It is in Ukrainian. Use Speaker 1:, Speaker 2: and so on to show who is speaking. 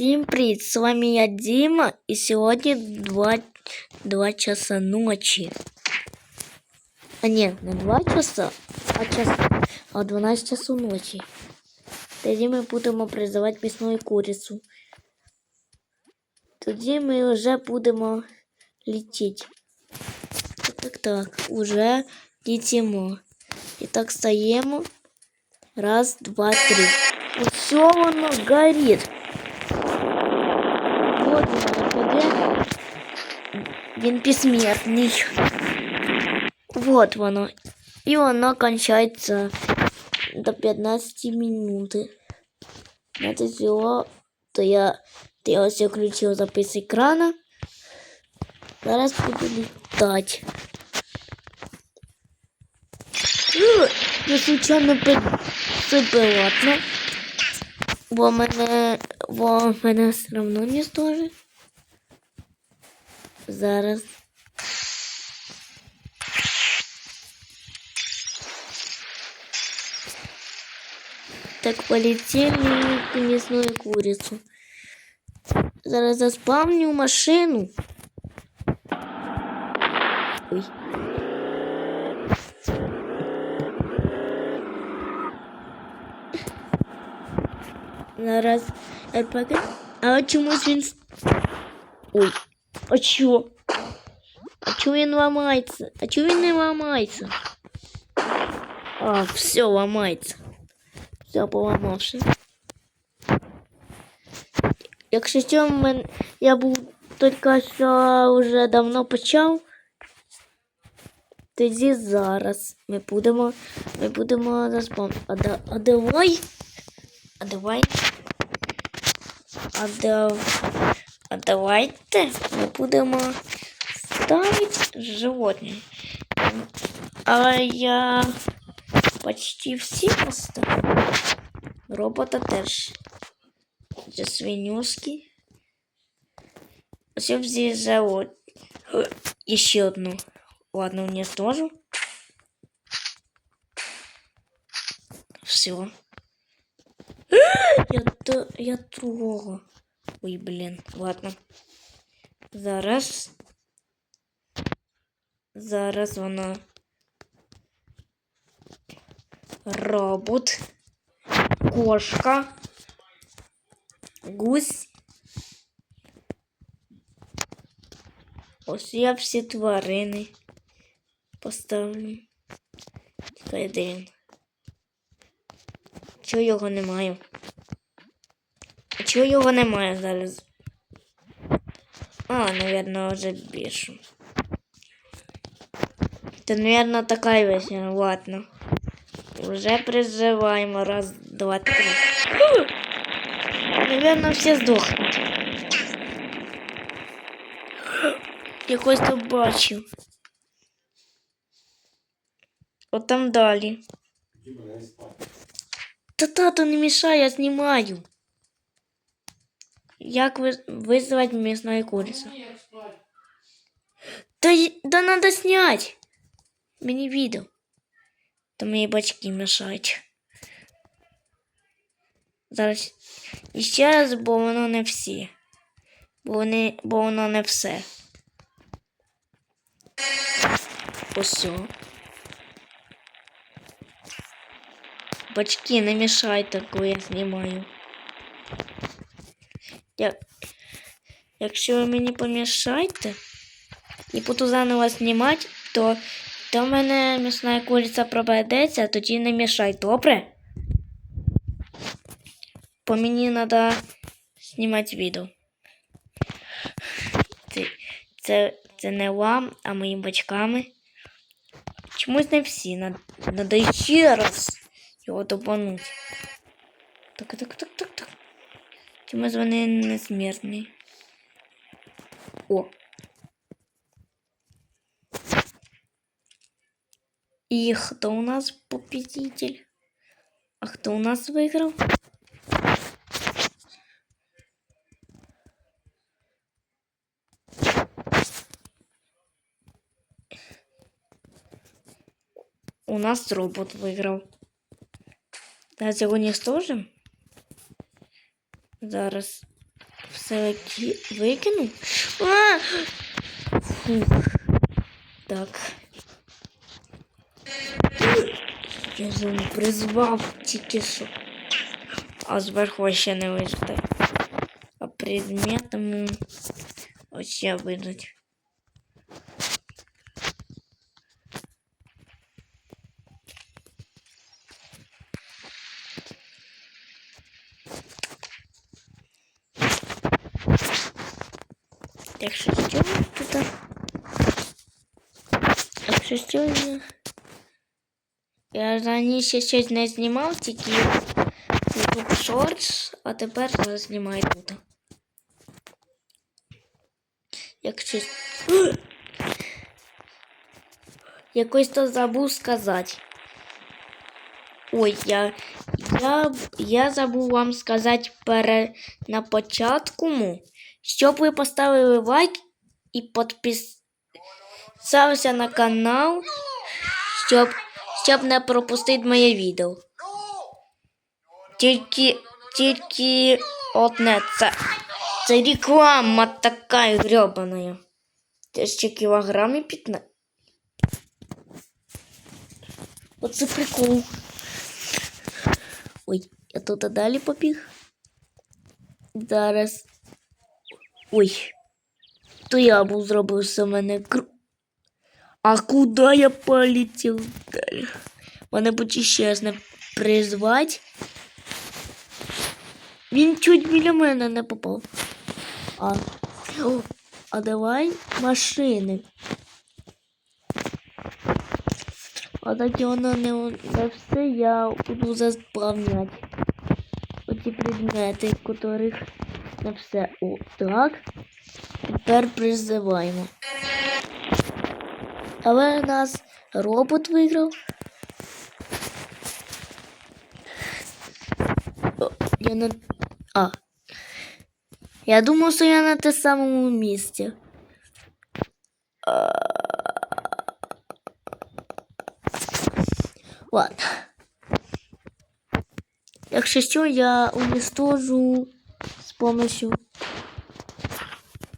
Speaker 1: Всім привіт! З вами я Діма, і сьогодні 2, 2 часа ночі. А ні, не 2 часа, а, час, а 12 часу ночі. Тоді ми будемо призивати місну курицю. Тоді ми вже будемо летіти. Так, так, так, уже летимо. І так стаємо. Раз, два, три. Все воно горить. Вот він виходить. Він безсмертний. Вот воно. І воно кончається до 15 минути. Це всього, то я, то я ось включив запис екрана. Зараз буду літати. Е, Я случайно припилотно. Бо мене, бо мене все одно не стоже. Зараз. Так полетели мясную курицу. Зараз заспавню машину. Ой. Зараз РПГ. А чомусь він. с- Ой. А чо? А чо він ламається? А чо він не ламається? А, все ламається. Все поламавши. Якщо що, мен... я був тільки що вже давно почав. Тоді зараз ми будемо. Ми будемо заспомнити. А, а давай. А давай. А, да, а давайте ми будемо ставити животні. Але я почти всі поставив. Робота теж. Це свинюшки. Ось я взяв ще одну. Ладно, уничтожу. Все. Я, то, я другого. Ой, блін, ладно. Зараз. Зараз вона. Робот. Кошка. Гусь. Ось я всі тварини поставлю. Тільки один. Чого його немає? Чого його немає зараз? А, наверное, вже більше. Це, наверное, така весня. Ладно. Уже призиваємо. Раз, два, три. Наверное, всі здохнуть. Якось то бачив. От там далі. Та тато не мішай, я знімаю. Як ви... визвати мясную курицу? Да, да надо снять. Мені відео. Та мої батьки мішають. Зараз іще раз, бо воно не всі. Бо, вони, бо воно не все. Ось. О. Батьки, не мішайте, коли я знімаю. Я... Якщо ви мені помішаєте і буду заново знімати, то, то в мене м'ясна куриця пропадеться, а тоді не мішай, добре? Бо мені треба знімати відео. Це, це, це не вам, а моїм батьками. Чомусь не всі. Надо ще раз його допануть. Так, так, так, так, так. Чомусь вони не смертні. О. І хто у нас победитель? А хто у нас виграв? У нас робот виграв. Зараз його не стожим. Зараз все ки- викину. А! Фух. Так. Я зону призвав тільки що. А зверху ще не вижити. А предметом ось ще вийдуть. Так що що тут? Так що що я? Раніше щось не знімав, тільки YouTube Shorts, а тепер знімаю тут. Як щось... Якось то забув сказати. Ой, я, я, я забув вам сказати пере, на початку, щоб ви поставили лайк і підписалися на канал, щоб, щоб не пропустити моє відео. Тільки, тільки одне це, це реклама така гребаная. Це ще кілограмі 15. Оце прикол. Ой, я тут далі побіг. Зараз. Ой. То я був зробив з мене кру. А куди я полетів далі? Мене будь чесно призвати. Він чуть біля мене не попав. А, О, а давай машини. А так воно не, не все я буду заповняти. Оці предмети, котрих не все. О, так. Тепер призиваємо. Але нас робот виграв. О, Я на... А. Я думав, що я на те самому місці. Ладно. Якщо що, я уничтожу 我们学。